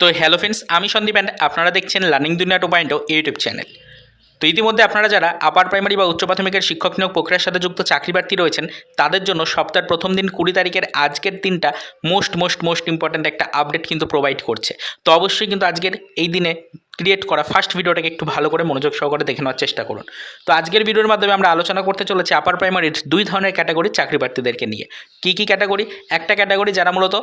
তো hello friends আমি Sandeep and আপনারা দেখছেন লার্নিং দুনিয়া টু পয়েন্ট ইউটিউব চ্যানেল তো ইতিমধ্যে আপনারা যারা আপার প্রাইমারি বা উচ্চ প্রাথমিকের শিক্ষক নিয়োগ প্রক্রিয়ার সাথে যুক্ত চাকরি প্রার্থী রয়েছেন, তাদের জন্য সপ্তাহের প্রথম দিন কুড়ি তারিখের আজকের দিনটা মোস্ট মোস্ট মোস্ট ইম্পর্ট্যান্ট একটা আপডেট কিন্তু প্রোভাইড করছে। তো অবশ্যই কিন্তু আজকের এই দিনে ক্রিয়েট করা ফার্স্ট ভিডিওটাকে একটু ভালো করে মনোযোগ সহকারে দেখে নেওয়ার চেষ্টা করুন। তো আজকের ভিডিওর মাধ্যমে আমরা আলোচনা করতে চলেছি আপার প্রাইমারির দুই ধরনের ক্যাটাগরি চাকরি প্রার্থীদেরকে নিয়ে। কী কী ক্যাটাগরি একটা ক্যাটাগরি যারা মূলত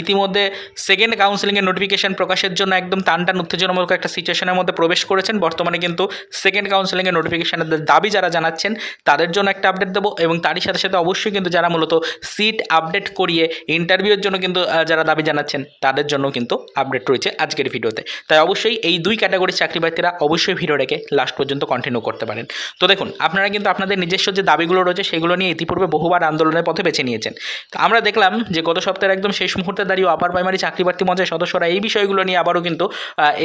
ইতিমধ্যে সেকেন্ড কাউন্সিলিংয়ের নোটিফিকেশন প্রকাশের জন্য একদম টান টান উত্তেজনামূলক একটা সিচুয়েশনের মধ্যে প্রবেশ করেছেন, বর্তমানে কিন্তু সেকেন্ড কাউন্সিলিংয়ের নোটিফিকেশনের দাবি যারা জানাচ্ছেন, তাদের জন্য একটা আপডেট দেবো এবং তারই সাথে সাথে অবশ্যই কিন্তু যারা মূলত সিট আপডেট করিয়ে ইন্টারভিউর জন্য কিন্তু যারা দাবি জানাচ্ছেন, তাদের জন্য কিন্তু আপডেট রয়েছে আজকের ভিডিওতে তাই অবশ্যই এই দুই ক্যাটাগরির চাকরি প্রার্থীরা অবশ্যই ভিডিওটাকে লাস্ট পর্যন্ত কন্টিনিউ করতে পারেন। তো দেখুন, আপনারা কিন্তু আপনাদের নিজস্ব যে দাবিগুলো রয়েছে, সেগুলো নিয়ে ইতিপূর্বে বহুবার আন্দোলনের পথে বেছে নিয়েছেন। তো আমরা দেখলাম যে গত সপ্তাহের একদম শেষ মুহূর্তে দাঁড়িয়ে আপার প্রাইমারি চাকরি প্রার্থী মঞ্চের সদস্যরা এই বিষয়গুলো নিয়ে আবারও কিন্তু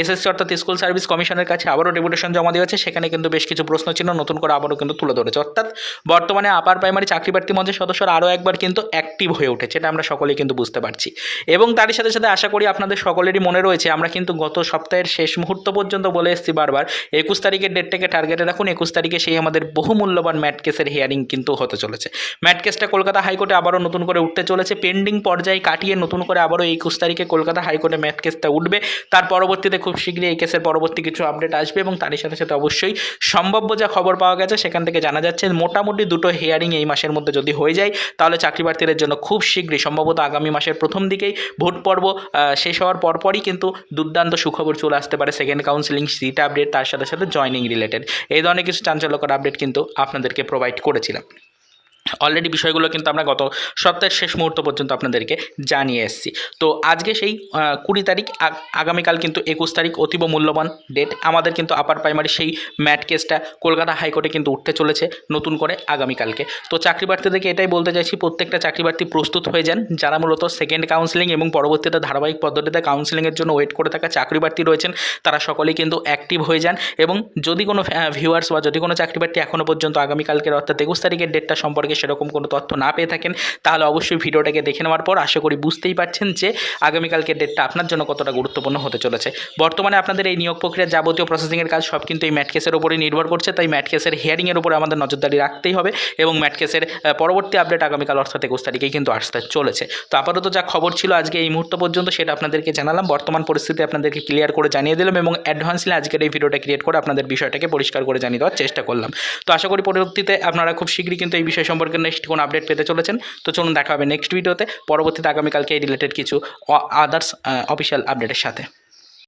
এসএসসি অর্থাৎ স্কুল সার্ভিস কমিশনের কাছে আবারও ডেপুটেশন জমা দিয়েছে। সেখানে কিন্তু বেশ কিছু প্রশ্ন চিহ্ন নতুন করে আবারও কিন্তু তুলে ধরেছে। অর্থাৎ বর্তমানে আপার প্রাইমারি চাকরি প্রার্থী মঞ্চের সদস্যরা আরও একবার কিন্তু অ্যাক্টিভ হয়ে উঠেছে, এটা আমরা সকলেই কিন্তু বুঝতে পারছি। এবং তারই সাথে সাথে আশা করি আপনাদের সকলেরই মনে রয়েছে, আমরা কিন্তু গত সপ্তাহের শেষ মুহূর্ত পর্যন্ত বলে এসেছি বারবার, একুশ তারিখের ডেটটাকে টার্গেটে রাখুন, একুশ তারিখে সেই আমাদের বহু মূল্যবান ম্যাট কেসের হিয়ারিং কিন্তু হতে চলেছে। ম্যাট কেসটা কলকাতা হাইকোর্টে আবারও নতুন করে উঠতে চলেছে পেন্ডিং পর্যায়ে কাটিয়ে নতুন করে আবারও একুশ তারিখে কলকাতা হাইকোর্টে ম্যাট কেসটা উঠবে। তার পরবর্তীতে খুব শীঘ্রই এই কেসের পরবর্তী কিছু আপডেট আসবে এবং তারই সাথে সাথে অবশ্যই সম্ভাব্য যা খবর পাওয়া গেছে সেখান থেকে জানা যাচ্ছে মোটামুটি দুটো হিয়ারিং এই মাসের মধ্যে যদি হয়ে যায়, তাহলে চাকরি প্রার্থীদের জন্য খুব শীঘ্রই, সম্ভবত আগামী মাসের প্রথম দিকেই ভোট পর্ব শেষ হওয়ার পরপরই কিন্তু দুর্দান্ত সুখবর চলে আসতে পারে। সেকেন্ড কাউন্সিলিং সিট আপডেট তার সাথে সাথে জয়নিং রিলেটেড এই ধরনের কিছু চাঞ্চল্যকর আপডেট কিন্তু আপনাদেরকে প্রোভাইড করেছিলাম। অলরেডি বিষয়গুলো কিন্তু আমরা গত সপ্তাহের শেষ মুহূর্ত পর্যন্ত আপনাদেরকে জানিয়ে এসেছি। তো আজকে সেই কুড়ি তারিখ, আগ- আগামীকাল কিন্তু একুশ তারিখ অতীব মূল্যবান ডেট আমাদের কিন্তু আপার প্রাইমারি সেই ম্যাট কেসটা কলকাতা হাইকোর্টে কিন্তু উঠতে চলেছে নতুন করে আগামীকালকে। তো চাকরি প্রার্থীদেরকে এটাই বলতে চাইছি, প্রত্যেকটা চাকরি প্রার্থী প্রস্তুত হয়ে যান। যারা মূলত সেকেন্ড কাউন্সিলিং এবং পরবর্তীতে ধারাবাহিক পদ্ধতিতে কাউন্সিলিংয়ের জন্য ওয়েট করে থাকা চাকরি প্রার্থী রয়েছেন, তারা সকলেই কিন্তু অ্যাক্টিভ হয়ে যান এবং যদি কোনো ভিউয়ার্স বা যদি কোনো চাকরি প্রার্থী এখনও পর্যন্ত আগামীকালকের অর্থাৎ একুশ তারিখের ডেটটা সম্পর্কে সেরকম কোনো তথ্য না পেয়ে থাকেন তাহলে অবশ্যই ভিডিওটাকে দেখে নেওয়ার পর আশা করি বুঝতেই পারছেন যে আগামীকালকের ডেটটা আপনার জন্য কতটা গুরুত্বপূর্ণ হতে চলেছে। বর্তমানে আপনাদের এই নিয়োগ প্রক্রিয়ার যাবতীয় প্রসেসিংয়ের কাজ সব কিন্তু এই ম্যাট কেসের উপরেই নির্ভর করছে তাই ম্যাট কেসের হিয়ারিংয়ের উপরে আমাদের নজরদারি রাখতেই হবে এবং ম্যাট কেসের আহ, পরবর্তী আপডেট আগামীকাল অর্থাৎ একুশ তারিখেই কিন্তু আসতে চলেছে। তো আপাতত যা খবর ছিল আজকে এই মুহূর্ত পর্যন্ত সেটা আপনাদেরকে জানালাম বর্তমান পরিস্থিতি আপনাদেরকে ক্লিয়ার করে জানিয়ে দিলাম এবং অ্যাডভান্সলি আজকের এই ভিডিওটা ক্রিয়েট করে আপনাদের বিষয়টাকে পরিষ্কার করে জানিয়ে দেওয়ার চেষ্টা করলাম। তো আশা করি পরবর্তীতে আপনারা খুব শীঘ্রই কিন্তু এই বিষয় সম্পর্কে নেক্সট কোনো আপডেট পেতে চলেছেন? তো চলুন দেখা হবে নেক্সট ভিডিওতে পরবর্তীতে আগামীকালকে এই রিলেটেড কিছু আদার্স অফিসিয়াল আপডেটের সাথে।